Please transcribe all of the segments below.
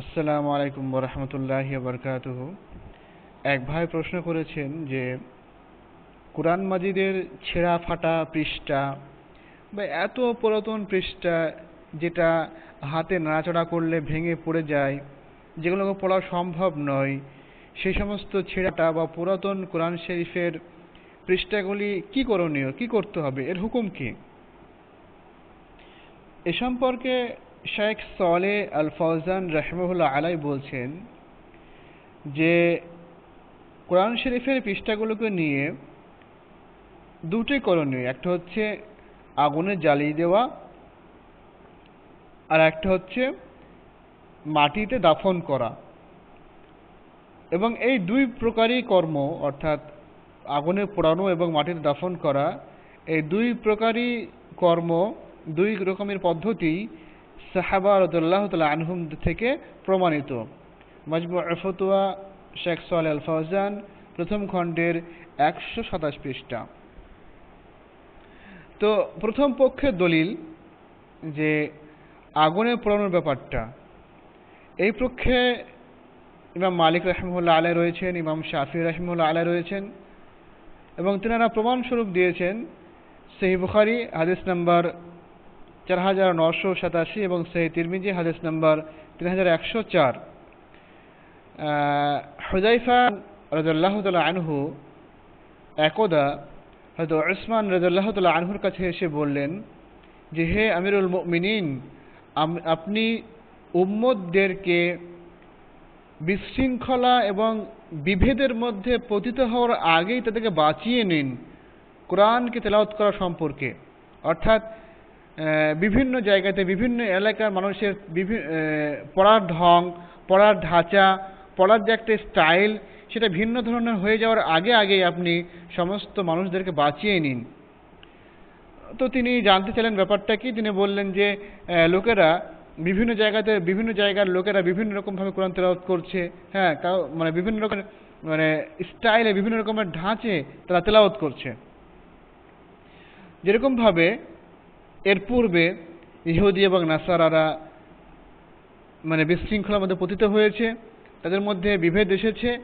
আসসালামু আলাইকুম বরহমতুল্লাহ বরকাতুহ। এক ভাই প্রশ্ন করেছেন যে, কোরআন মাজিদের ছেঁড়া ফাটা পৃষ্ঠা বা এত পুরাতন পৃষ্ঠা যেটা হাতে নাড়াচাড়া করলে ভেঙে পড়ে যায় যেগুলোকে পড়া সম্ভব নয়, সেই সমস্ত ছেঁড়াটা বা পুরাতন কোরআন শরীফের পৃষ্ঠাগুলি কি করণীয়? কি করতে হবে? এর হুকুম কি? এ সম্পর্কে শেখ সলে আল ফৌজান রহমহুল্লাহ আলাই বলছেন যে, কোরআন শরীফের পৃষ্ঠাগুলোকে নিয়ে দুটি করণীয় একটা হচ্ছে আগুনে জ্বালিয়ে দেওয়া আর একটা হচ্ছে মাটিতে দাফন করা। এবং এই দুই প্রকারই কর্ম, অর্থাৎ আগুনে পোড়ানো এবং মাটিতে দাফন করা, এই দুই প্রকারই কর্ম, দুই রকমের পদ্ধতি সাহাবা রদুল্লাহ আনহুম থেকে প্রমাণিত। মজমু ফতুয়া, শেখ সোয়াল আল ফৌজান প্রথম খণ্ডের একশো সাতাশ পৃষ্ঠা। তো প্রথম পক্ষের দলিল যে আগুনে পোড়ানোর ব্যাপারটা, এই পক্ষে ইমাম মালিক রহমুল্লাহ আলাই রয়েছেন, ইমাম শাফি রহমুল্লাহ আলাই রয়েছেন এবং তেনারা প্রমাণস্বরূপ দিয়েছেন সেই বুখারি, হাদিস নাম্বার চার হাজার নশো সাতাশি এবং সেই তিরমিজি, হাদিস নাম্বার তিন হাজার একশো চার। হুজাইফা রাজাল্লাহ আনহু একদা হয়তো ওসমান রাজাল্লাহ আনহুর কাছে এসে বললেন যে, হে আমিরুল মিনিন আপনি উম্মদদেরকে বিশৃঙ্খলা এবং বিভেদের মধ্যে পতিত হওয়ার আগেই তাদেরকে বাঁচিয়ে নিন। কোরআনকে তেলাওত করা সম্পর্কে। অর্থাৎ বিভিন্ন জায়গাতে, বিভিন্ন এলাকার মানুষের বিভিন্ন পড়ার ঢং, পড়ার ঢাঁচা, পড়ার যে একটা স্টাইল, সেটা ভিন্ন ধরনের হয়ে যাওয়ার আগে আগেই আপনি সমস্ত মানুষদেরকে বাঁচিয়ে নিন। তো তিনি জানতে চাইলেন ব্যাপারটা কি? তিনি বললেন যে লোকেরা বিভিন্ন জায়গাতে, বিভিন্ন জায়গার লোকেরা বিভিন্ন রকমভাবে কোরআন তেলাওয়াত করছে। হ্যাঁ মানে বিভিন্ন রকমের মানে স্টাইলে বিভিন্ন রকমের ঢাঁচে তারা তেলাওয়াত করছে। যেরকমভাবে এর পূর্বে ইহুদি এবং নাসারারা মানে বিশৃঙ্খলার মধ্যে পতিত হয়েছে, তাদের মধ্যে বিভেদ এসেছে।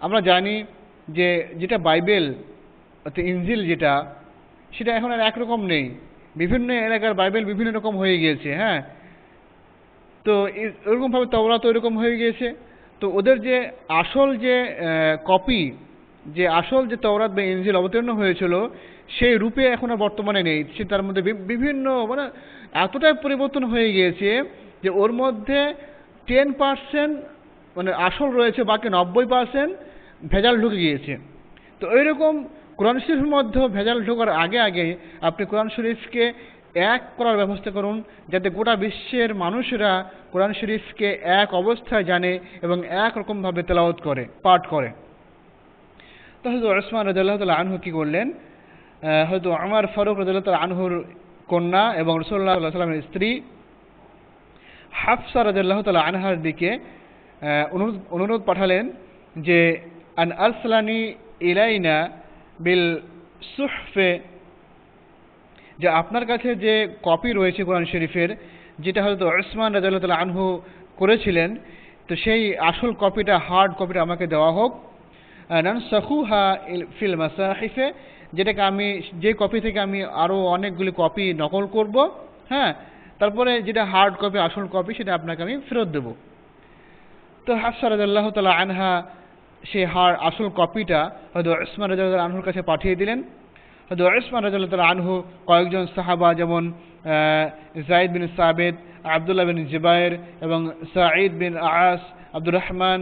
আমরা জানি যে যেটা বাইবেল অর্থাৎ ইঞ্জিল যেটা, সেটা এখন আর একরকম নেই। বিভিন্ন এলাকার বাইবেল বিভিন্ন রকম হয়ে গিয়েছে হ্যাঁ? তো ওরকমভাবে তওরা তো ওইরকম হয়ে গিয়েছে। তো ওদের যে আসল যে কপি যে আসল যে তওরাত বা ইনজিল অবতীর্ণ হয়েছিল, সেই রূপে এখন আর বর্তমানে নেই। সে তার মধ্যে বিভিন্ন মানে এতটাই পরিবর্তন হয়ে গিয়েছে যে ওর মধ্যে টেন পার্সেন্ট মানে আসল রয়েছে, বাকি নব্বই পার্সেন্ট ভেজাল ঢুকে গিয়েছে। তো ওইরকম কোরআন শরীফের মধ্যে ভেজাল ঢোকার আগে আগে আপনি কোরআন শরীফকে এক করার ব্যবস্থা করুন, যাতে গোটা বিশ্বের মানুষেরা কোরআন শরীফকে এক অবস্থায় জানে এবং এক রকমভাবে তেলাওত করে, পাঠ করে। তো হয়তো ওসমান রাজাল্লাহ তাল্লাহ আনহু কী করলেন? হয়তো আমার ফারুক রাজাল্লাহ আনহুর কন্যা এবং রসুল্লাহ সাল্লামের স্ত্রী হাফসা রাজাল্লাহ তাল্লাহ আনহার দিকে অনুরোধ অনুরোধ পাঠালেন যে, আন আরসলানি ইলাইনা বিল সুহফে, যে আপনার কাছে যে কপি রয়েছে কোরআন শরীফের, যেটা হয়তো ওসমান রাজাল্লাহ আনহু করেছিলেন, তো সেই আসল কপিটা, হার্ড কপিটা আমাকে দেওয়া হোক। নান সাহুহা ফিল মাসাহিফে, যেটাকে আমি, যে কপি থেকে আমি আরও অনেকগুলি কপি নকল করব হ্যাঁ? তারপরে যেটা হার্ড কপি আসল কপি সেটা আপনাকে আমি ফেরত দেব। তো হাফসা রাজাল্লাহ তালা আনহা সেই হার, আসল কপিটা হয়তো ওসমান রাজা আনহুর কাছে পাঠিয়ে দিলেন। হয়তো ওসমান রাজা আনহু কয়েকজন সাহাবা, যেমন জাইদ বিন সাবেদ আবদুল্লাহ বিন জিবায়ের এবং সাঈদ বিন আস, আব্দুর রহমান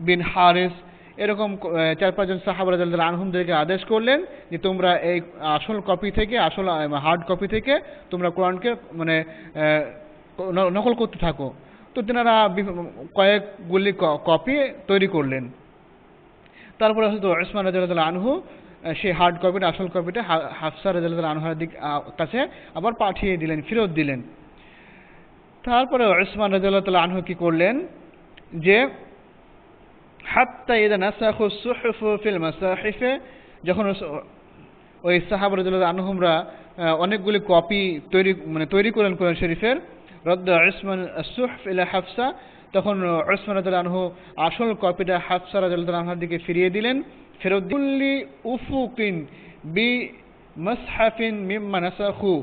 বিন হারিস এরকম চার পাঁচজন সাহাবা রাজা আনহুমদেরকে আদেশ করলেন যে তোমরা এই আসল কপি থেকে, আসল হার্ড কপি থেকে তোমরা কোরআনকে মানে নকল করতে থাকো। তো তেনারা কয়েকগুলি কপি তৈরি করলেন। তারপরে হয়তো ওসমান রাজা আনহু সেই হার্ড কপিটা আসল কপিটা হাফসা রাজা আনহার দিক কাছে আবার পাঠিয়ে দিলেন, ফেরত দিলেন। তারপরে ওসমান রাজা আনহু কি করলেন যে হাত্তা ইদা নাসাখু সুহুফ ফিল মাসাহিফে, যখন ওই সাহাব রাজা আনহুমরা অনেকগুলি কপি তৈরি মানে তৈরি করলেন কোরআন শরীফের, রদ্দ উসমান সুহফ ইলা হাফসা, তখন উসমান রাদিয়াল্লাহু আনহু আসল কপিটা হাফসা রাদিয়াল্লাহু আনহার দিকে ফিরিয়ে দিলেন। ফেরত দিল্লি উফুকিন বি মাসহাফিন মিম্মা নাসাখু।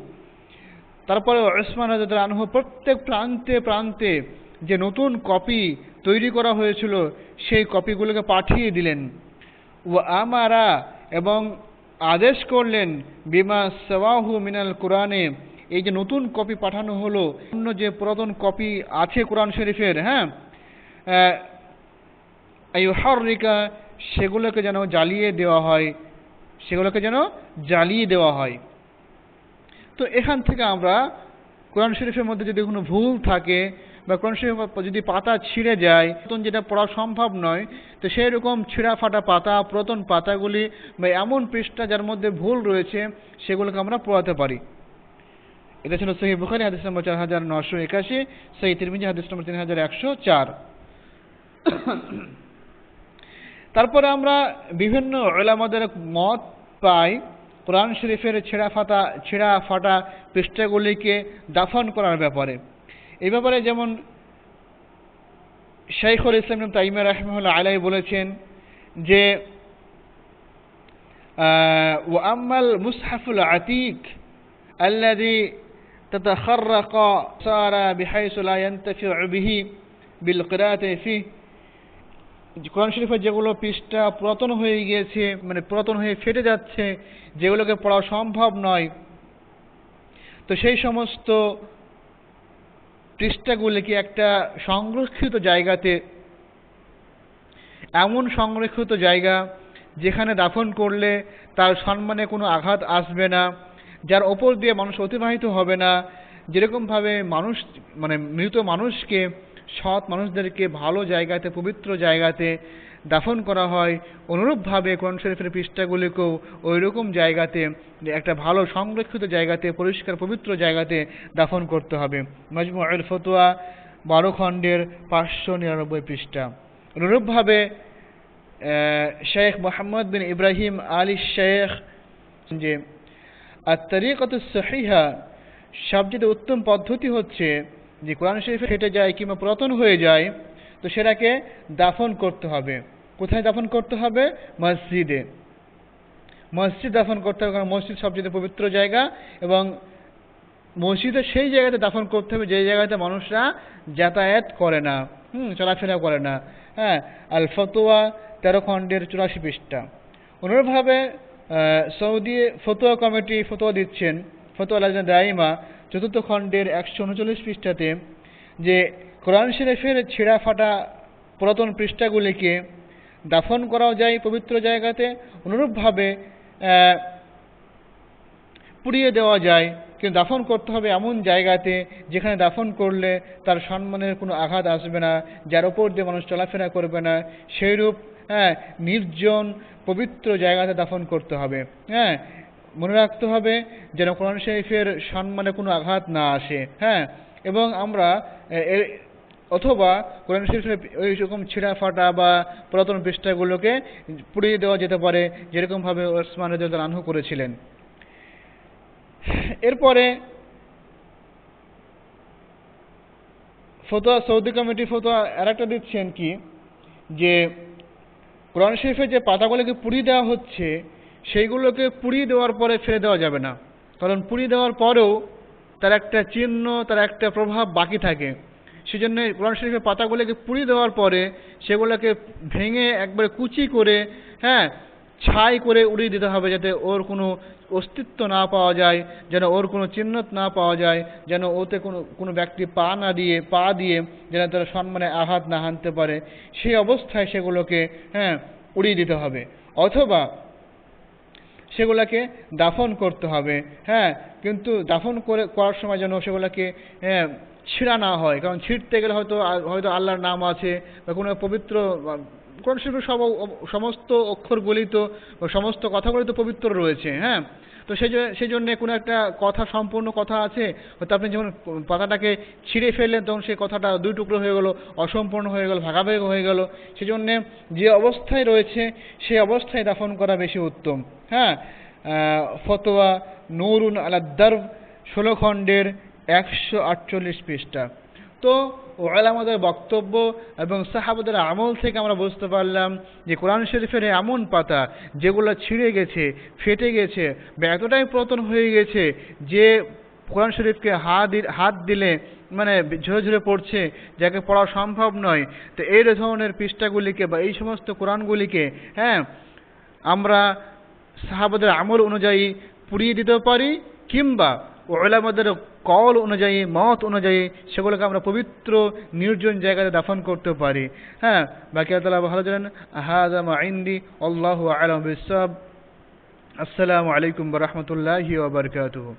তারপরে উসমান রাদিয়াল্লাহু আনহু প্রত্যেক প্রান্তে প্রান্তে যে নতুন কপি তৈরি করা হয়েছিল, সেই কপিগুলোকে পাঠিয়ে দিলেন। ও আমারা এবং আদেশ করলেন, বিমা সওয়াহু মিনাল কোরআনে, এই যে নতুন কপি পাঠানো হলো, অন্য যে পুরাতন কপি আছে কোরআন শরীফের হ্যাঁ? এই হরিকা সেগুলোকে যেন জ্বালিয়ে দেওয়া হয়, সেগুলোকে যেন জ্বালিয়ে দেওয়া হয়। তো এখান থেকে আমরা কোরআন শরীফের মধ্যে যদি কোনো ভুল থাকে বা শরীফ যদি পাতা ছিঁড়ে যায় নতুন যেটা পড়া সম্ভব নয়, তো সেই রকম ছিঁড়া ফাটা পাতা, প্রতন পাতাগুলি বা এমন পৃষ্ঠা যার মধ্যে ভুল রয়েছে, সেগুলোকে আমরা পড়াতে পারি। এটা ছিল সহি বুখারি, হাদিস নম্বর চার হাজার নশো একাশি, সহি তিরমিজি, হাদিস নম্বর তিন হাজার একশো চার। তারপরে আমরা বিভিন্ন ওলামাদের মত পাই, কোরআন শরীফের ছেঁড়া ফাটা ছেঁড়া ফাটা পৃষ্ঠাগুলিকে দাফন করার ব্যাপারে। এই ব্যাপারে যেমন শাইখুল ইসলাম তাইমা রাহমাহুল্লাহ আলাই বলেছেন যে ও আম্মাল মুসহাফুল আতিক আল্লাদি تتخرق صار بحيث لا ينتفع به بالقراءة فيه কোরআন শরীফের যেগুলো পৃষ্ঠা পুরাতন হয়ে গিয়েছে মানে পুরাতন হয়ে ফেটে যাচ্ছে যেগুলোকে পড়া সম্ভব নয় তো সেই সমস্ত পৃষ্ঠাগুলিকে একটা সংরক্ষিত জায়গাতে, এমন সংরক্ষিত জায়গা যেখানে দাফন করলে তার সম্মানে কোনো আঘাত আসবে না, যার ওপর দিয়ে মানুষ অতিবাহিত হবে না। যেরকমভাবে মানুষ মানে মৃত মানুষকে সৎ মানুষদেরকে ভালো জায়গাতে, পবিত্র জায়গাতে দাফন করা হয়। অনুরূপভাবে কোরআন শরীফের পৃষ্ঠাগুলিকেও ওই রকম জায়গাতে, একটা ভালো সংরক্ষিত জায়গাতে, পরিষ্কার, পবিত্র জায়গাতে দাফন করতে হবে। মজমু আল ফতোয়া, বারো খণ্ডের পাঁচশো নিরানব্বই পৃষ্ঠা। অনুরূপভাবে শেখ মোহাম্মদ বিন ইব্রাহিম আলী শেখ যে আর তরিকত সহিহা সবচেয়ে উত্তম পদ্ধতি হচ্ছে যে কোরআন শরীফ ফেটে যায় কিংবা পুরাতন হয়ে যায়, তো সেটাকে দাফন করতে হবে। কোথায় দাফন করতে হবে? মসজিদে। মসজিদ দাফন করতে হবে কারণ মসজিদ সবচেয়ে পবিত্র জায়গা এবং মসজিদে সেই জায়গাতে দাফন করতে হবে যে জায়গাতে মানুষরা যাতায়াত করে না, হুম, চলাফেরা করে না। হ্যাঁ আল ফতোয়া তেরো খণ্ডের চুরাশি পৃষ্ঠা। অনুরূপভাবে সৌদি ফতোয়া কমিটি ফতোয়া দিচ্ছেন, ফতোয়া আলাজনা দাইমা চতুর্থ খণ্ডের একশো উনচল্লিশ পৃষ্ঠাতে যে কোরআন শরীফের ছেঁড়া ফাটা পুরাতন পৃষ্ঠাগুলিকে দাফন করাও যায় পবিত্র জায়গাতে, অনুরূপভাবে পুড়িয়ে দেওয়া যায়। কিন্তু দাফন করতে হবে এমন জায়গাতে যেখানে দাফন করলে তার সম্মানের কোনো আঘাত আসবে না, যার ওপর দিয়ে মানুষ চলাফেরা করবে না। সেইরূপ হ্যাঁ নির্জন পবিত্র জায়গাতে দাফন করতে হবে। হ্যাঁ মনে রাখতে হবে যেন কোরআন শরীফের সম্মানে কোনো আঘাত না আসে হ্যাঁ? এবং আমরা অথবা কোরআন শরীফের ওই রকম ছিঁড়া ফাটা বা পুরাতন পৃষ্ঠাগুলোকে পুড়িয়ে দেওয়া যেতে পারে, যেরকমভাবে ওসমান রাজা আনহু করেছিলেন। এরপরে ফতোয়া, সৌদি কমিটি ফতোয়া, আর একটা দিচ্ছেন কি? যে কোরআন শরীফের যে পাতাগুলোকে পুড়িয়ে দেওয়া হচ্ছে সেইগুলোকে পুড়িয়ে দেওয়ার পরে ফেলে দেওয়া যাবে না। কারণ পুড়িয়ে দেওয়ার পরেও তার একটা চিহ্ন, তার একটা প্রভাব বাকি থাকে। সেজন্য কোরআন শরীফের পাতাগুলোকে পুড়িয়ে দেওয়ার পরে সেগুলোকে ভেঙে একবারে কুচি করে হ্যাঁ ছাই করে উড়িয়ে দিতে হবে যাতে ওর কোনো অস্তিত্ব না পাওয়া যায়, যেন ওর কোনো চিহ্ন না পাওয়া যায়, যেন ওতে কোনো কোনো ব্যক্তি পা না দিয়ে, পা দিয়ে যেন তারা সম্মানে আঘাত না হানতে পারে। সেই অবস্থায় সেগুলোকে হ্যাঁ উড়িয়ে দিতে হবে। অথবা সেগুলোকে দাফন করতে হবে। হ্যাঁ কিন্তু দাফন করে, করার সময় যেন সেগুলোকে হ্যাঁ ছিঁড়া না হয়। কারণ ছিঁড়তে গেলে হয়তো হয়তো আল্লাহর নাম আছে বা কোনো পবিত্র কোরআন শরীফের সব সমস্ত অক্ষরগুলি তো সমস্ত কথাগুলি তো পবিত্র রয়েছে হ্যাঁ? তো সেই সেই জন্যে কোনো একটা কথা সম্পূর্ণ কথা আছে, হয়তো আপনি যেমন পাতাটাকে ছিঁড়ে ফেললেন, তখন সেই কথাটা দুই টুকরো হয়ে গেলো, অসম্পূর্ণ হয়ে গেল, ভাগাভাগি হয়ে গেল। সেই জন্যে যে অবস্থায় রয়েছে সেই অবস্থায় দাফন করা বেশি উত্তম হ্যাঁ? ফতোয়া নুরুন আলাদ্দার ষোলো খণ্ডের একশো আটচল্লিশ পৃষ্ঠা। তো ওলামাদের বক্তব্য এবং সাহাবাদের আমল থেকে আমরা বুঝতে পারলাম যে কোরআন শরীফের এমন পাতা যেগুলো ছিঁড়ে গেছে, ফেটে গেছে, বা এতটাই পতন হয়ে গেছে যে কোরআন শরীফকে হাত হাত দিলে মানে ঝরে ঝরে পড়ছে, যাকে পড়া সম্ভব নয়। তো এই ধরনের পৃষ্ঠাগুলিকে বা এই সমস্ত কোরআনগুলিকে হ্যাঁ আমরা সাহাবাদের আমল অনুযায়ী পুড়িয়ে দিতে পারি কিংবা ওলামাদের কল অনুযায়ী, মত অনুযায়ী সেগুলোকে আমরা পবিত্র, নির্জন জায়গাতে দাফন করতে পারি। হ্যাঁ বাকি আল্লাহ ভালো জানেন হাজাম আইন্দি আল্লাহ আলম আসসালামু আলাইকুম রহমতুল্লাহি ওবরকাতুহ